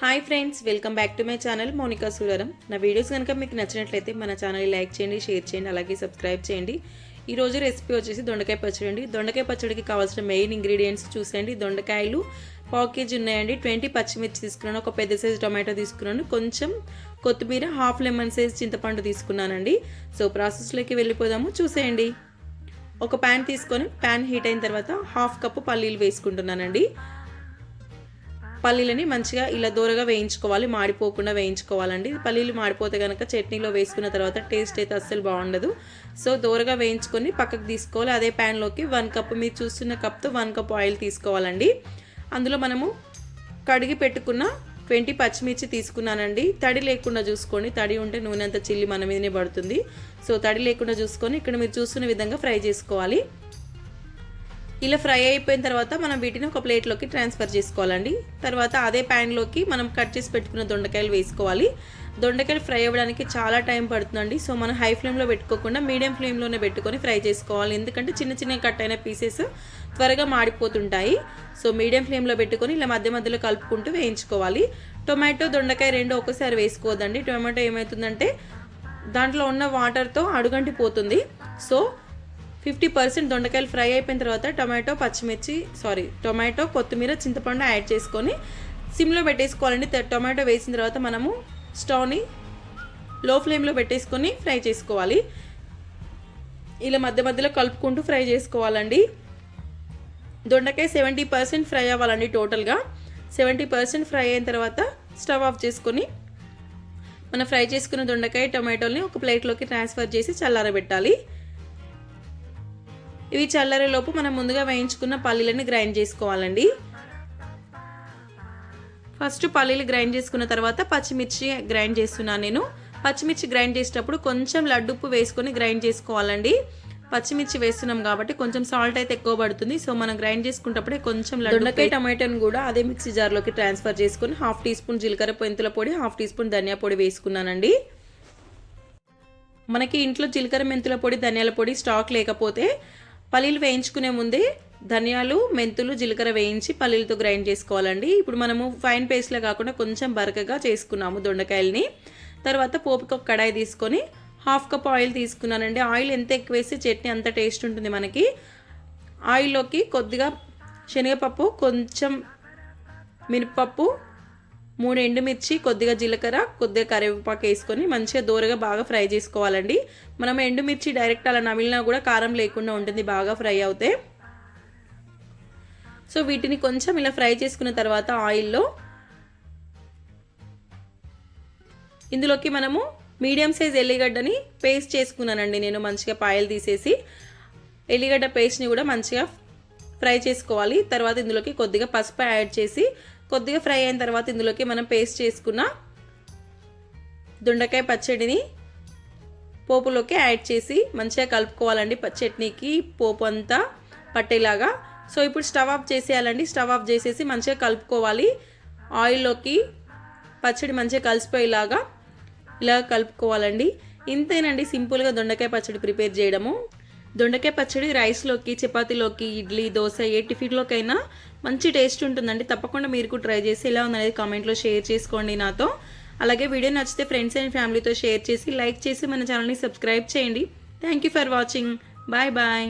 Hi friends welcome back to my channel Monika సూరరం నా videos కనుక మీకు నచ్చినట్లయితే మన ఛానల్ లైక్ చేయండి షేర్ చేయండి అలాగే సబ్స్క్రైబ్ చేయండి. ఈ రోజు రెసిపీ వచ్చేసి దొండకాయ పచ్చడి అండి. దొండకాయ పచ్చడికి కావాల్సిన మెయిన్ ఇంగ్రీడియంట్స్ చూసేయండి. దొండకాయలు పావు కేజీ ఉన్నాయండి. ట్వంటీ పచ్చిమిర్చి తీసుకున్నాను. ఒక పెద్ద సైజు టొమాటో తీసుకున్నాను. కొంచెం కొత్తిమీర హాఫ్ లెమన్ సైజ్ చింతపండు తీసుకున్నానండి. సో ప్రాసెస్లోకి వెళ్ళిపోదాము. చూసేయండి. ఒక ప్యాన్ తీసుకొని ప్యాన్ హీట్ అయిన తర్వాత హాఫ్ కప్పు పల్లీలు వేసుకుంటున్నానండి. పల్లీలని మంచిగా ఇలా దూరగా వేయించుకోవాలి మాడిపోకుండా వేయించుకోవాలండి. పల్లీలు మాడిపోతే కనుక చట్నీలో వేసుకున్న తర్వాత టేస్ట్ అయితే అస్సలు బాగుండదు. సో దూరగా వేయించుకొని పక్కకు తీసుకోవాలి. అదే ప్యాన్లోకి వన్ కప్ మీరు చూస్తున్న కప్తో వన్ కప్ ఆయిల్ తీసుకోవాలండి. అందులో మనము కడిగి పెట్టుకున్న ట్వంటీ పచ్చిమిర్చి తీసుకున్నానండి. తడి లేకుండా చూసుకోండి. తడి ఉంటే నూనె అంతా చిల్లి మన మీదనే పడుతుంది. సో తడి లేకుండా చూసుకొని ఇక్కడ మీరు చూస్తున్న విధంగా ఫ్రై చేసుకోవాలి. ఇలా ఫ్రై అయిపోయిన తర్వాత మనం వీటిని ఒక ప్లేట్లోకి ట్రాన్స్ఫర్ చేసుకోవాలండి. తర్వాత అదే ప్యాన్లోకి మనం కట్ చేసి పెట్టుకున్న దొండకాయలు వేసుకోవాలి. దొండకాయలు ఫ్రై అవ్వడానికి చాలా టైం పడుతుందండి. సో మనం హై ఫ్లేమ్లో పెట్టుకోకుండా మీడియం ఫ్లేమ్లోనే పెట్టుకొని ఫ్రై చేసుకోవాలి. ఎందుకంటే చిన్న చిన్న కట్ అయిన పీసెస్ త్వరగా మాడిపోతుంటాయి. సో మీడియం ఫ్లేమ్లో పెట్టుకొని ఇలా మధ్య మధ్యలో కలుపుకుంటూ వేయించుకోవాలి. టొమాటో దొండకాయ రెండు ఒకసారి వేసుకోవద్దండి. టొమాటో ఏమవుతుందంటే దాంట్లో ఉన్న వాటర్తో అడుగంటి పోతుంది సో ఫిఫ్టీ పర్సెంట్ దొండకాయలు ఫ్రై అయిపోయిన తర్వాత టొమాటో పచ్చిమిర్చి సారీ టొమాటో కొత్తిమీర చింతపండు యాడ్ చేసుకొని సిమ్లో పెట్టేసుకోవాలండి. త- టొమాటో వేసిన తర్వాత మనము స్టవ్ని లో ఫ్లేమ్లో పెట్టేసుకొని ఫ్రై చేసుకోవాలి. ఇలా మధ్య మధ్యలో కలుపుకుంటూ ఫ్రై చేసుకోవాలండి. దొండకాయ సెవెంటీ పర్సెంట్ ఫ్రై అవ్వాలండి టోటల్గా. సెవెంటీ పర్సెంట్ ఫ్రై అయిన తర్వాత స్టవ్ ఆఫ్ చేసుకొని మనం ఫ్రై చేసుకున్న దొండకాయ టొమాటోల్ని ఒక ప్లేట్లోకి ట్రాన్స్ఫర్ చేసి చల్లారబెట్టాలి. ఇవి చల్లరేలోపు మనం ముందుగా వేయించుకున్న పల్లీలని గ్రైండ్ చేసుకోవాలండి. ఫస్ట్ పల్లీలు గ్రైండ్ చేసుకున్న తర్వాత పచ్చిమిర్చి గ్రైండ్ చేస్తున్నాను నేను. పచ్చిమిర్చి గ్రైండ్ చేసేటప్పుడు కొంచెం లడ్డుప్పు వేసుకొని గ్రైండ్ చేసుకోవాలండి. పచ్చిమిర్చి వేస్తున్నాం కాబట్టి కొంచెం సాల్ట్ అయితే ఎక్కువ పడుతుంది. సో మనం గ్రైండ్ చేసుకున్నప్పుడే కొంచెం దొండకాయ టమాటోని కూడా అదే మిక్సీ జార్లోకి ట్రాన్స్ఫర్ చేసుకొని హాఫ్ టీ స్పూన్ జీలకర్ర పొంతుల పొడి హాఫ్ టీ స్పూన్ ధనియా పొడి వేసుకున్నానండి. మనకి ఇంట్లో జీలకర్ర మెంతుల పొడి ధనియాల పొడి స్టాక్ లేకపోతే పల్లీలు వేయించుకునే ముందే ధనియాలు మెంతులు జీలకర్ర వేయించి పల్లీలతో గ్రైండ్ చేసుకోవాలండి. ఇప్పుడు మనము ఫైన్ పేస్ట్లో కాకుండా కొంచెం బరకగా చేసుకున్నాము దొండకాయల్ని. తర్వాత పోపుకి ఒక కడాయి తీసుకొని హాఫ్ కప్ ఆయిల్ తీసుకున్నానండి. ఆయిల్ ఎంత ఎక్కువ వేస్తే చట్నీ అంత టేస్ట్ ఉంటుంది మనకి. ఆయిల్లోకి కొద్దిగా శనగపప్పు కొంచెం మినపప్పు మూడు ఎండుమిర్చి కొద్దిగా జీలకర్ర కొద్దిగా కరివేపాకు వేసుకొని మంచిగా దూరగా బాగా ఫ్రై చేసుకోవాలండి. మనం ఎండుమిర్చి డైరెక్ట్ అలా నమిలినా కూడా కారం లేకుండా ఉంటుంది బాగా ఫ్రై అవుతే. సో వీటిని కొంచెం ఇలా ఫ్రై చేసుకున్న తర్వాత ఆయిల్లో ఇందులోకి మనము మీడియం సైజ్ ఎల్లిగడ్డని పేస్ట్ చేసుకున్నానండి నేను మంచిగా పాయలు తీసేసి. ఎల్లిగడ్డ పేస్ట్ని కూడా మంచిగా ఫ్రై చేసుకోవాలి. తర్వాత ఇందులోకి కొద్దిగా పసుపు యాడ్ చేసి కొద్దిగా ఫ్రై అయిన తర్వాత ఇందులోకి మనం పేస్ట్ చేసుకున్న దొండకాయ పచ్చడిని పోపులోకి యాడ్ చేసి మంచిగా కలుపుకోవాలండి. చట్నీకి పోపు అంతా పట్టేలాగా. సో ఇప్పుడు స్టవ్ ఆఫ్ చేసేయాలండి. స్టవ్ ఆఫ్ చేసేసి మంచిగా కలుపుకోవాలి. ఆయిల్లోకి పచ్చడి మంచిగా కలిసిపోయేలాగా ఇలా కలుపుకోవాలండి. ఇంతేనండి సింపుల్గా దొండకాయ పచ్చడి ప్రిపేర్ చేయడము. దొండకాయ పచ్చడి రైస్లోకి చపాతీలోకి ఇడ్లీ దోశ ఏ టిఫిన్లోకైనా మంచి టేస్ట్ ఉంటుందండి. తప్పకుండా మీరు కూడా ట్రై చేసి ఎలా ఉందనేది కామెంట్లో షేర్ చేసుకోండి నాతో. అలాగే వీడియో నచ్చితే ఫ్రెండ్స్ అండ్ ఫ్యామిలీతో షేర్ చేసి లైక్ చేసి మన ఛానల్ని సబ్స్క్రైబ్ చేయండి. Thank you for watching. Bye bye.